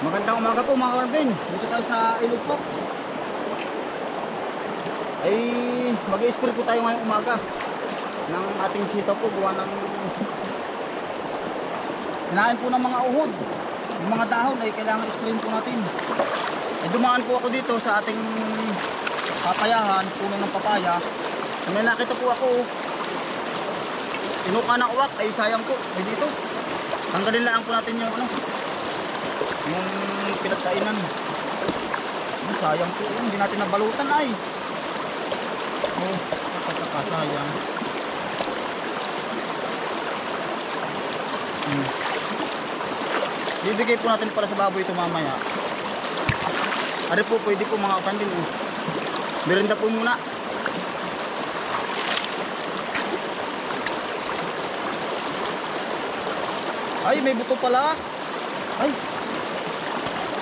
Magandang umaga po mga Carvin. Dito tayo sa ilog po. Ay mag-i-spray po tayo ngayong umaga ng ating sitaw po gawa ng kinain po ng mga uhod. Yung mga dahon ay kailangan i-spray po natin. Ay dumaan po ako dito sa ating papayahan, puno ng papaya. May nakita po ako Inuka ng uwak ay sayang po. Ay dito. Tanggalin lang po natin yung ano. Yung pinagkainan. Ay, sayang po. Hindi natin nabalutan ay. Oh, pagkakasayang. Hmm. Bibigay po natin para sa baboy ito mamaya. Ari po, pwede po mga kapandin. Oh. Merinda po muna. Ay, may buto pala. Ay.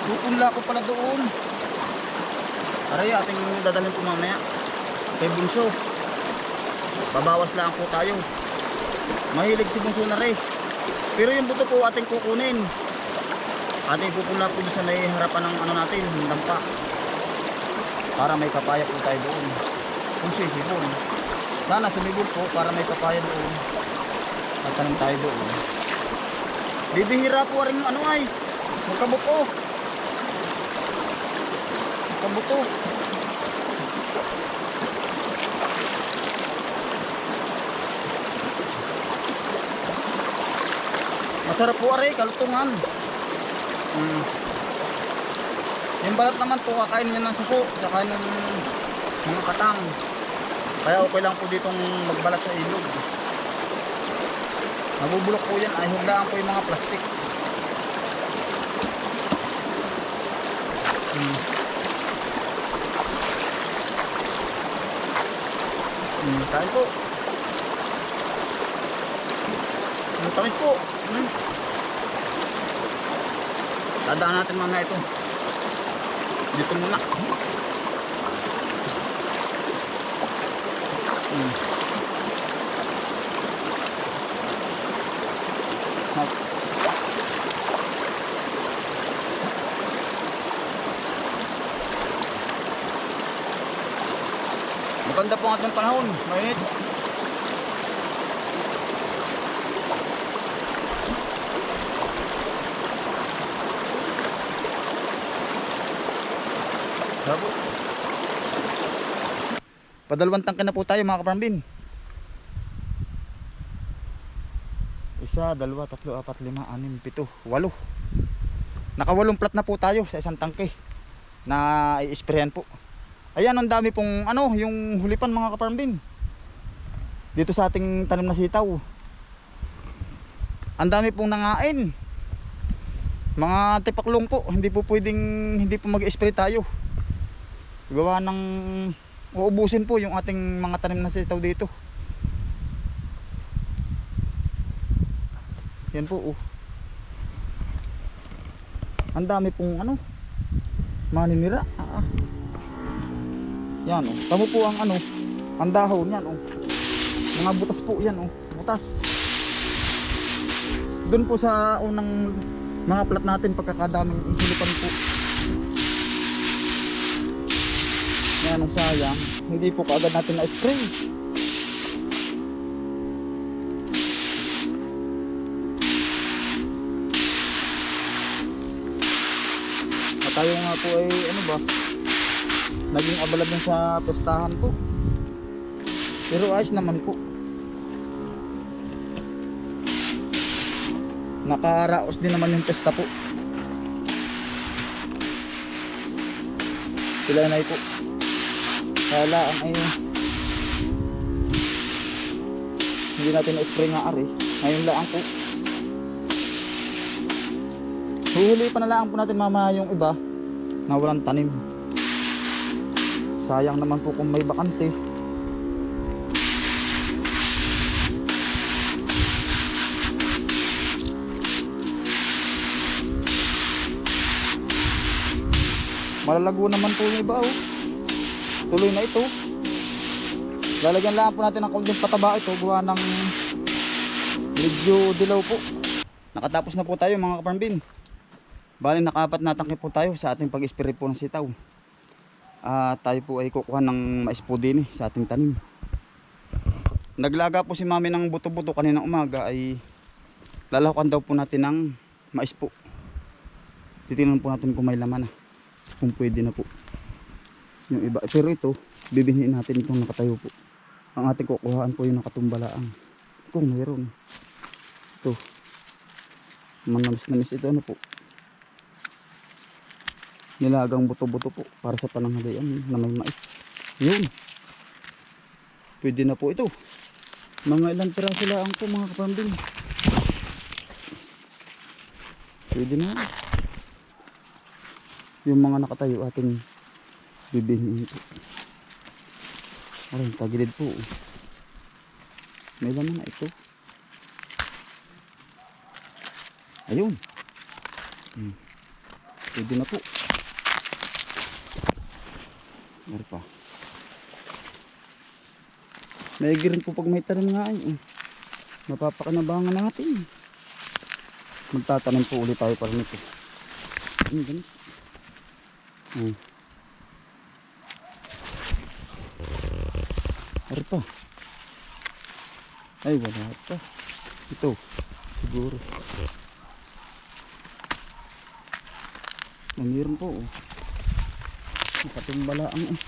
Pupunla ko pala doon. Aray, ating dadalhin po mamaya. Kay Bunso. Babawas lang po tayo. Mahilig si Bunso na rin. Pero yung buto po ating kukunin. Ating pupunla po sa may harapan ng ano natin, dampa. Para may papaya po tayo doon. Kung sisipon. Sana sumibol po para may papaya doon. At tayo doon. Bibihira po rin ano ay. Magkabuto. Magkabuto. Masarap po aray, kalutungan. Mm. Yung balat naman po, kakain niya ng suso, saka ng mga katang. Kaya okay lang po ditong magbalat sa ilog. Nabubulok po yan ay huglaan po yung mga plastic. Hmm. Hmm, kain po. Ang tamis po. Hmm. Dadaan natin mamaya ito. Dito muna. Hmm. Mag- Ang ating panahon. Mainit. Bravo. Padalawang tangke na po tayo mga kaparambin. Isa, dalawa, tatlo, apat, lima, anim, pito, walo. Nakawalong plat na po tayo sa isang tangke na i-sprayan po. Ayan, ang dami pong ano, yung hulipan mga kaparambin. Dito sa ating tanim na sitaw. Ang dami pong nangain. Mga tipaklong po, hindi po pwedeng hindi po mag-spray tayo. Gawa ng uubusin po yung ating mga tanim na sitaw dito. Yan po oh. Ang dami pong ano maninira. Ah, ah. Yan oh. Tamo po ang ano, ang dahon yan oh. Mga butas po yan oh, butas. Doon po sa unang mga plat natin pagkakadaming hilipan po. Yan ang sayang. Hindi po kaagad natin na-spray. At tayo nga po ay ano ba? Naging na sa pestahan po. Pero ayos naman po. Nakaraos din naman yung pesta po. Sila na po. Kala ang ay hindi natin na-spray nga ari. Ngayon lang po. Huhuli pa na lang po natin mamaya yung iba na walang tanim. Sayang naman po kung may bakante. Malalago naman po yung iba oh. Tuloy na ito. Lalagyan lang po natin ng kaunting pataba ito gawa ng Medyo dilaw po. Nakatapos na po tayo mga kaparmbin. Bali nakapat na tangke po tayo sa ating pag-spray po ng sitaw. Ah, tayo po ay kukuha ng mais po din eh, sa ating tanim. Naglaga po si mami ng buto-buto kaninang umaga ay lalahukan daw po natin ng mais po. Titingnan po natin kung may laman na. Kung pwede na po. Yung iba. Pero ito, bibinhin natin itong nakatayo po. Ang ating kukuhaan po yung nakatumbalaang. Kung mayroon. Ito. Manamis namis ito ano po. Nilagang buto-buto po para sa pananghalian na may mais. Yun. Pwede na po ito. Mga ilang piraso lang po mga kapambing. Pwede na. Yung mga nakatayo ating bibihin po. Aray, tagilid po. May laman na ito. Ayun. Hmm. Pwede na po. Meron pa. May rin po pag may tanim nga ay. eh. Mapapakanabangan natin. Magtatanim po ulit tayo para nito. Ano ganito? Hmm. Meron pa. Ay, wala pa. Ito. Siguro. Mayroon po. Oh. Nakatimbala ang eh.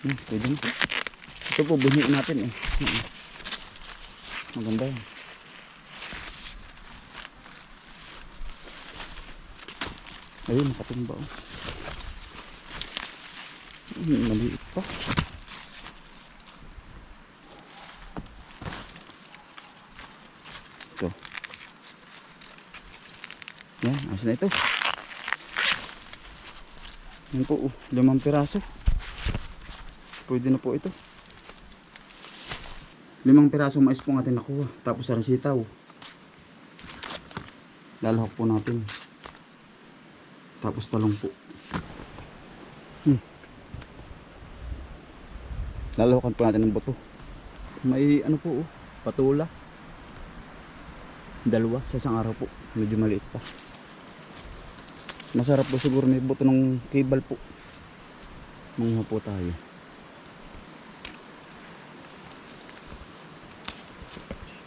Hmm, pwede na. Ito po, buhiin natin eh. Hmm. Maganda yan. Ayun, nakatumba oh. Hmm, maliit pa. Ito. Yan, asa na ito. Yan po, oh, limang piraso. Pwede na po ito. Limang pirasong mais po natin nakuha. Tapos sarang sitaw. Lalahok po natin. Tapos talong po. Hmm. Lalahokan po natin ng buto. May ano po oh, patula. Dalawa sa isang araw po. Medyo maliit pa. Masarap po siguro may buto ng cable po. Manguha po tayo.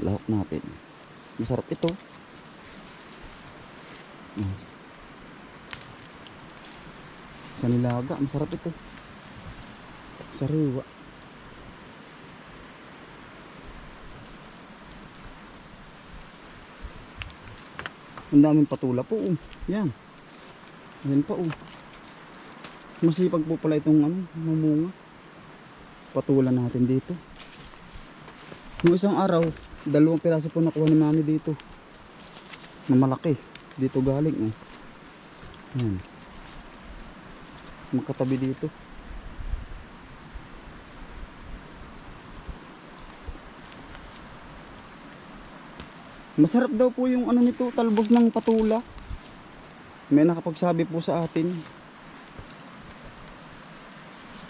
lahok natin masarap ito sa nilaga masarap ito sariwa ang daming patula po oh. yan yan pa oh masipag po pala itong ano mamunga patula natin dito Nung isang araw, dalawang piraso po nakuha ni mami dito. Na malaki. Dito galing oh. Yan. Magkatabi dito. Masarap daw po yung ano nito, talbos ng patula. May nakapagsabi po sa atin.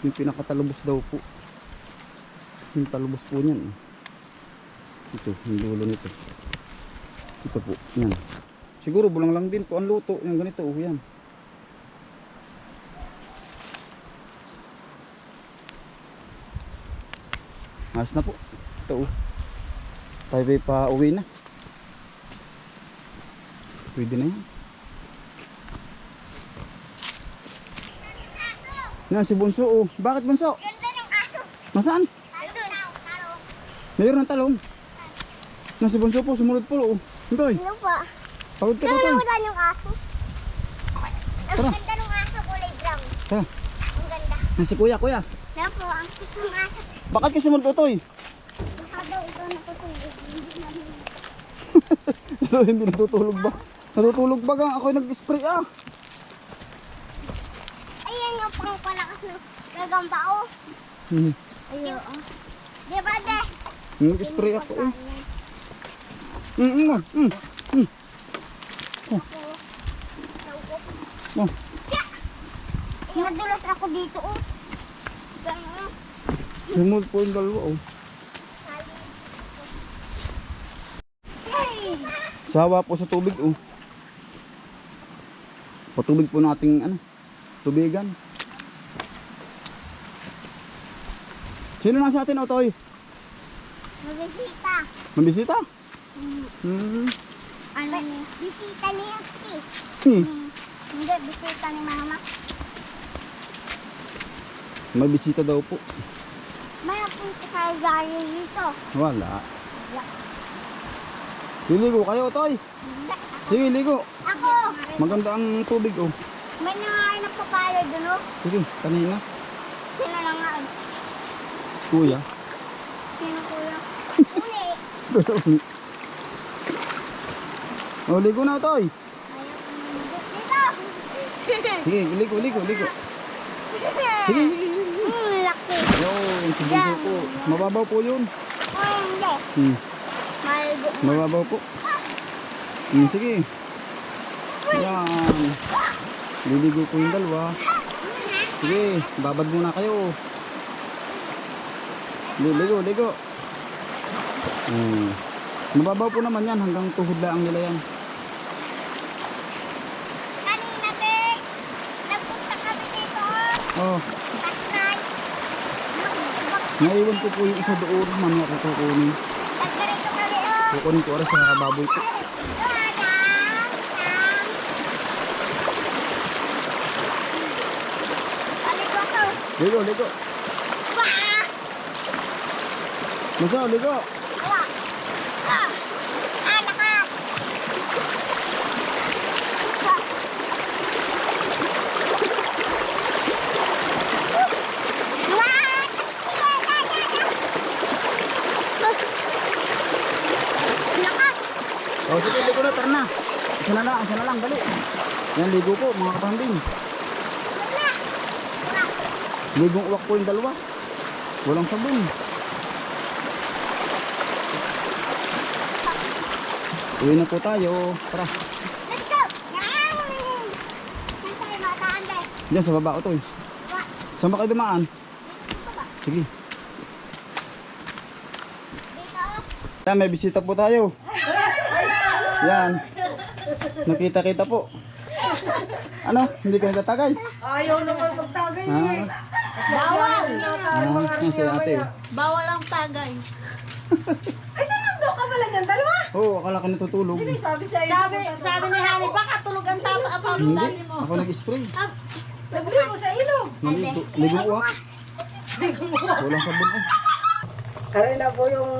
Yung pinakatalbos daw po. Yung talbos po niyan. Ito, yung dulo nito. Ito po, yan. Siguro bulang lang din po ang luto. Yung ganito, oh, yan. Ayos na po. Ito, oh. Tayo pa uwi na. Pwede na yan. Yan si Bunso, oh. Bakit Bunso? Ganda ng aso. Nasaan? Talon. Talon. Mayroon ng talong. Nasa bunso po, sumunod po. Oh. Hintoy, Ano pa? pagod ka Totoy. Nalunan yung aso. Ang Tara. ganda ng aso, kulay brown. Tara, Ang ganda. nasi kuya, kuya. Yan po, ang cute ng aso. Bakit ka sumunod Totoy? Baka daw ikaw natutulog. Hindi namin. Hindi natutulog ba? Natutulog ba gang? Ako'y nag-spray ah. Ayan yung pangpalakas ng gagamba, oh. Hmm. Ayun, oh. Di ba, de? Nag-spray ako eh. Mm, mm, mm, mm. Oh. Nadulas ako dito, oh. Ganun. Remote po yung dalawa oh. Sawa po sa tubig oh. Patubig po ng ating ano, tubigan. Sino nasa atin, Otoy? Mabisita. Mabisita? Hmm. Ano ni? Bisita ni Ate. Hmm. Hindi, bisita ni Mama. May bisita daw po. May punta tayo galing dito. Wala. Liligo kayo, Otoy. Hindi. Sige, ligo. Maganda ang tubig oh. May nangain ng papaya dun, oh. Sige, kanina. Sino nangain? Kuya. Sino kuya? Uli. oh, ligo na, dito. Sige, ligo, ligo, ligo. Sige, sige, sige. Hmm, laki. Yun, si Bunso po. Mababaw po yun. Oh, hindi. Hmm. Mababaw po. Hmm, sige. Yan. Liligo po yung dalawa. Sige, babad muna kayo. Li- Ligo, ligo. Hmm. Mababaw po naman yan hanggang tuhod lang nila yan. Kanina, te. Nagpunta kami dito, oh. Oh, Tatay. naiwan ko po yung isa doon. Mamaya ko kukunin. Nagkarito kami, oh. Kukunin ko oras sa Ligo, ligo. Masa, ligo. Oh, sige, ligo na, tara na. Isa na lang, isa na lang. Yan, ligo po, mga kapambing. Ligong uwak po yung dalawa. Walang sabon. Uwi na po tayo. Tara. Let's go! Saan tayo mataan, te? Diyan sa baba ko to eh. Saan ba kayo dumaan? Sige. Dito. Yan, may bisita po tayo. Yan. Nakita-kita po. Ano? Hindi ka nagtatagay? Ayaw naman magtagay. Ah, Bawal. ah, yan si ate. Bawal ang tagay. Ay, saan nando ka pala dyan? Dalawa? Oo, oh, akala ko natutulog. Sabi sa Sabi, sabi ni Hani, baka tulog ang tata ang pamo Hindi. dati mo. Ako nag-spray. Nabuli mo sa ilog. Naligo. Ligong uwak. Walang sabon eh. Karina po yung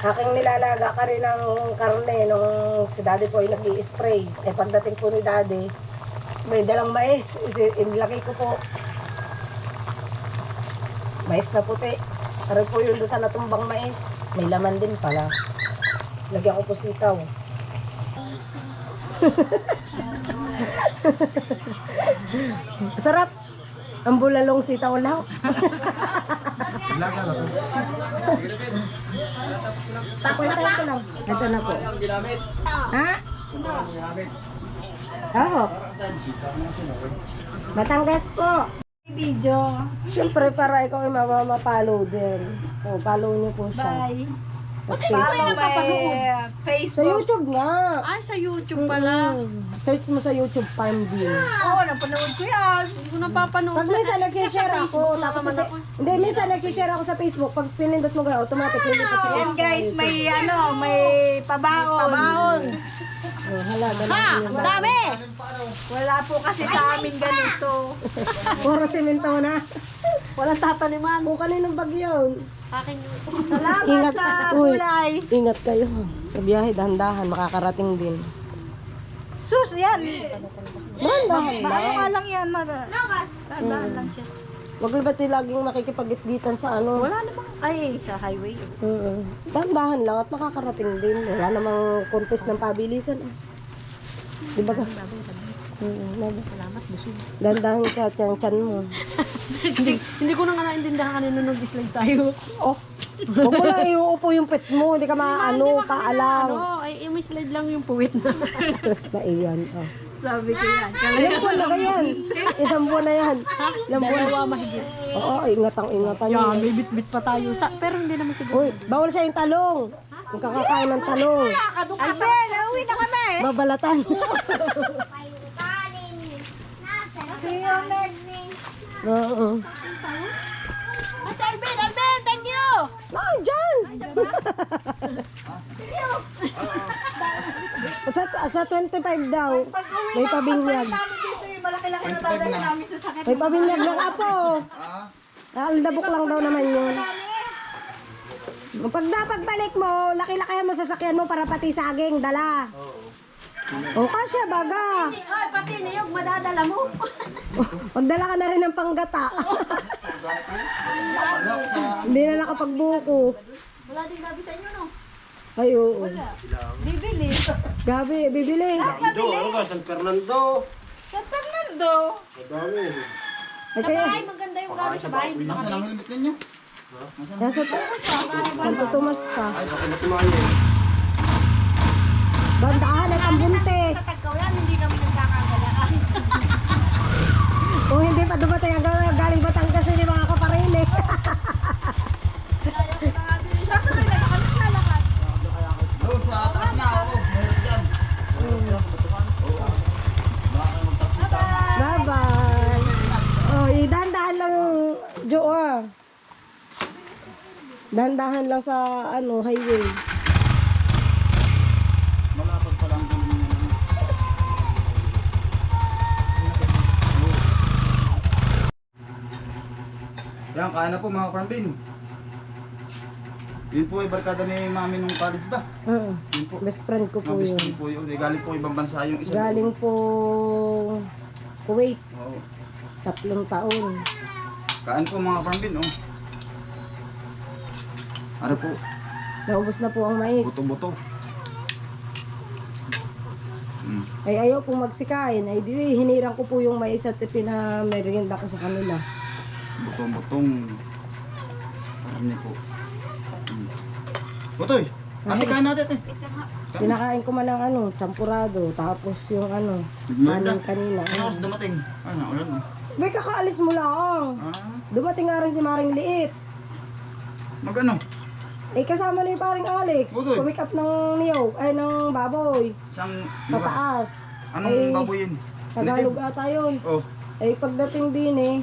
aking nilalaga ka rin ng karne nung si daddy po ay nag spray Eh pagdating po ni daddy, may dalang mais. Inilagay ko po. Mais na puti. Aray po yun doon sa natumbang mais. May laman din pala. Lagyan ko po sitaw. Sarap. Ang bulalong sitaw lang. Pakwentahin ko lang. Ito na po. Ha? Oo. Batangas po. Video. Siyempre para ikaw ay mamamapalo din. O, follow niyo po siya. Bye. Sa Follow Facebook. my Sa Facebook. YouTube nga. Ay, sa YouTube pala. Mm. Search mo sa YouTube Farm View. Oo, napanood ko yan. Hindi ko napapanood. Pag minsan nagsishare ako, tapos sa, hindi, minsan nagsishare ako sa Facebook, pag pinindot mo gano'n, automatic lilipat sa Yan guys, may ano, may pabaon. Pabaon. Oh, hala, Ha, ang dami. Wala po kasi sa amin ganito. Puro semento na. Walang tataniman. Kung kaninong bag yun. Akin yun. Salamat Ingat, sa uy. kulay. Ingat kayo. Sa biyahe, dahan-dahan, makakarating din. Sus, yan. Dahan-dahan Ano nga lang. yan, mara. Tandaan lang siya. Wag ba laging makikipagitgitan sa ano? Wala namang, ay, sa highway. Mm. Dahan-dahan lang at makakarating din. Wala namang contest ng pabilisan. Eh. Di ba? ka? Mm, nab- Salamat, busog. Dandahan ka tiyang tiyan mo. hindi, hindi ko na nga naintindihan kanino nag-dislike tayo. Oh, huwag mo lang iuupo yung pet mo. Hindi ka maano, Ano, paalam. ay, may slide lang yung puwit na. Tapos na iyan. Oh. Sabi ko yan. Ilang buwan na ganyan? Ilang buwan na yan? Ilang buwan? Dalawa mahigit. Oo, ingat ang ingatan niyo. Yan, may bit-bit pa tayo. Sa, pero hindi naman siguro. Uy, bawal siya yung talong. Yung kakakain ng talong. Alben, nauwi na kami. Babalatan. See you next. Oo. Mas Alben, Alben, thank you. Ah, dyan! sa, sa 25 daw, may pabinyag. dito yung malaki-laki na dadalhin namin sa sakit. May pabinyag ng apo. Naaldabok lang daw naman yun. Pag napagbalik mo, laki-laki mo sasakyan mo para pati saging, dala. O kasya, baga. Ay, pati niyog, madadala mo. Magdala ka na rin ng panggata. Hindi na nakapagbuko. Wala din gabi sa inyo, no? Ay, oo. Bibili. Gabi, bibili. Ito, ano ba? San Fernando. Sa Fernando. Madami. Ay, kaya, Ay, maganda yung gabi sa bahay. Hindi Nasaan ang helmet ninyo? nasa Santo Tomas ka. Baka matumayo. Bandahan at ang buntis. Sa tagkaw yan, hindi kami nagkakagalaan. Kung hindi pa dumating ang gal- galing Batangas, hindi makakaparin eh. Sasakay na kami lalakad. Doon sa taas na ako. Meron dyan. Oo. Baka kayo magtaksita. Bye-bye. Oh, idandahan lang Jo ah. Dandahan lang sa ano highway. Malapad pa lang doon. Yan, kaya na po mga karambin. Yun po ay barkada ni mami nung college ba? Oo. Yun po. Best friend ko po Mabis yun. po yun. Eh, Galing po ibang bansa yung isa. Galing po Kuwait, Oo. tatlong taon. Kain po mga karambin, oh. Ano po? Naubos na po ang mais. Buto-buto. Mm. Ay ayaw pong magsikain. Ay di, hinirang ko po yung mais at pinamerienda ko sa kanila. Butong-butong. Karne po. Mm. Butoy! Ate, kain natin eh. Pinakain ko man ng ano, champurado. Tapos yung ano, kanin kanina. Ano Ano. dumating? Ano, ulan oh. May kakaalis mo lang. Ah, Dumating nga rin si Maring Liit. magano? Eh kasama na yung paring Alex. Budoy. Pumick up ng niyog, ay ng baboy. Isang lugar. Pataas. Anong Ay, baboy yun? Tagalog ata yun. Oh. Eh pagdating din eh,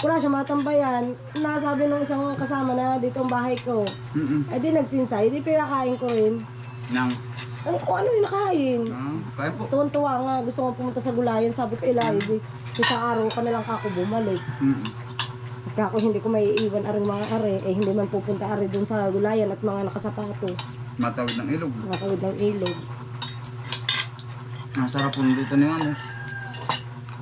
wala siya matambayan. Nasabi nung isang kasama na dito ang bahay ko. Mm-mm. Eh di nagsinsay, di pinakain ko rin. Nang. Ano kung ano yung nakain. Ah, kaya po. Tuwan-tuwa nga, gusto ko pumunta sa gulayan. Sabi ko, Eli, di, isang araw ka na lang kako bumalik. Mm-mm. Kako hindi ko may iwan aring mga are, eh hindi man pupunta are dun sa gulayan at mga nakasapatos. Matawid ng ilog. Nakawid ng ilog. Ang sarap po luto ni mama.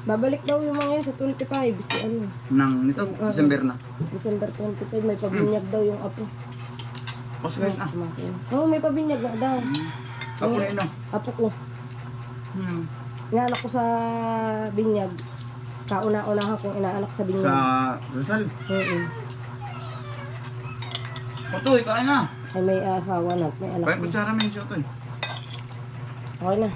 Babalik daw yung mga yun sa 25, si ano, Nang nito, December na. December 25, may pabinyag daw yung apo. Kasi kayo na. Kumain. Oo, may pabinyag na daw. Ako na yun ah. Apo ko. Hmm. Inaanak ko sa binyag. Kauna-unahan kong inaanak sa Sa binyag. Rizal. Oo. Otoy, kain na. Ay may asawa na, may anak Kaya na. kutsara mo yung siya, Otoy. Okay na.